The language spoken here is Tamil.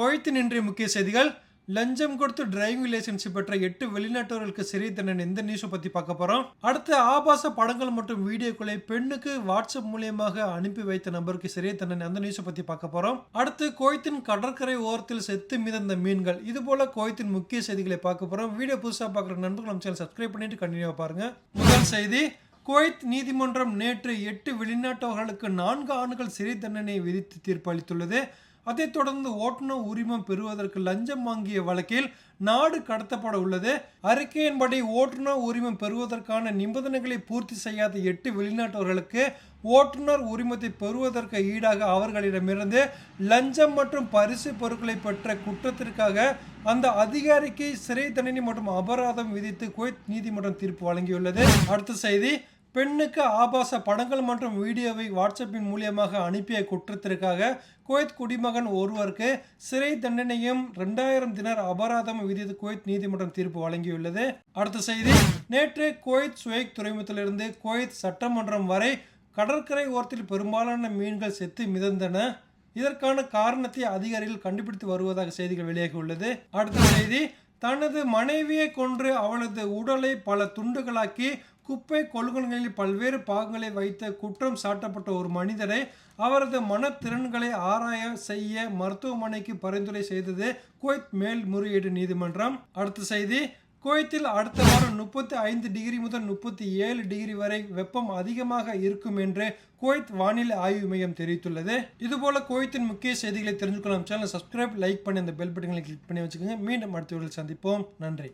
குவைத்தின் இன்றைய முக்கிய செய்திகள் லஞ்சம் கொடுத்து டிரைவிங் லைசன்ஸ் பெற்ற எட்டு வெளிநாட்டவர்களுக்கு சிறை தண்டனை இந்த நியூஸை பற்றி பார்க்க போகிறோம் அடுத்து ஆபாச படங்கள் மற்றும் வீடியோக்களை பெண்ணுக்கு வாட்ஸ்அப் மூலியமாக அனுப்பி வைத்த நபருக்கு சிறை தண்டனை அந்த நியூஸை பற்றி பார்க்க போகிறோம் அடுத்து கோயத்தின் கடற்கரை ஓரத்தில் செத்து மிதந்த மீன்கள் இது போல கோயத்தின் முக்கிய செய்திகளை பார்க்க போகிறோம் வீடியோ புதுசாக பார்க்குற நண்பர்கள் நம்ம சேனல் சப்ஸ்கிரைப் பண்ணிட்டு கண்டினியூவாக பாருங்கள் முதல் செய்தி குவைத் நீதிமன்றம் நேற்று எட்டு வெளிநாட்டவர்களுக்கு நான்கு ஆண்டுகள் சிறை தண்டனை விதித்து தீர்ப்பு அளித்துள்ளது. அதைத் தொடர்ந்து ஓட்டுநர் உரிமம் பெறுவதற்கு லஞ்சம் வாங்கிய வழக்கில் நாடு கடத்தப்பட உள்ளது. அறிக்கையின்படி ஓட்டுநர் உரிமம் பெறுவதற்கான நிபந்தனைகளை பூர்த்தி செய்யாத எட்டு வெளிநாட்டவர்களுக்கு ஓட்டுநர் உரிமத்தை பெறுவதற்கு ஈடாக அவர்களிடமிருந்து லஞ்சம் மற்றும் பரிசு பொருட்களை பெற்ற குற்றத்திற்காக அந்த அதிகாரிக்கு சிறை தண்டனை மற்றும் அபராதம் விதித்து குவைத் நீதிமன்றம் தீர்ப்பு வழங்கியுள்ளது. அடுத்த செய்தி பெண்ணுக்கு ஆபாச படங்கள் மற்றும் வீடியோவை வாட்ஸ்அப்பின் மூலியமாக அனுப்பிய குற்றத்திற்காக குவைத் குடிமகன் ஒருவருக்கு சிறை தண்டனையும் ரெண்டாயிரம் தினர் அபராதம் விதித்து குவைத் நீதிமன்றம் தீர்ப்பு வழங்கியுள்ளது. அடுத்த செய்தி நேற்று குவைத் சுவைக் துறைமுகத்திலிருந்து குவைத் சட்டமன்றம் வரை கடற்கரை ஓரத்தில் பெரும்பாலான மீன்கள் செத்து மிதந்தன. இதற்கான காரணத்தை அதிகாரிகள் கண்டுபிடித்து வருவதாக செய்திகள் வெளியாகியுள்ளது. அடுத்த செய்தி தனது மனைவியை கொன்று அவளது உடலை பல துண்டுகளாக்கி குப்பை கொள்கலன்களில் பல்வேறு பாகங்களை வைத்த குற்றம் சாட்டப்பட்ட ஒரு மனிதரை அவரது மனத்திறன்களை ஆராய செய்ய மருத்துவமனைக்கு பரிந்துரை செய்தது குவைத் மேல்முறையீடு நீதிமன்றம். அடுத்த செய்தி குவைத்தில் அடுத்த வாரம் முப்பத்தி ஐந்து டிகிரி முதல் முப்பத்தி ஏழு டிகிரி வரை வெப்பம் அதிகமாக இருக்கும் என்று குவைத் வானிலை ஆய்வு மையம் தெரிவித்துள்ளது. இதுபோல குவைத்தின் முக்கிய செய்திகளை தெரிஞ்சுக்கலாம் சேனல் சப்ஸ்கிரைப் லைக் பண்ணி அந்த பெல் பட்டன்களை கிளிக் பண்ணி வச்சுக்கோங்க. மீண்டும் அடுத்த சந்திப்போம். நன்றி.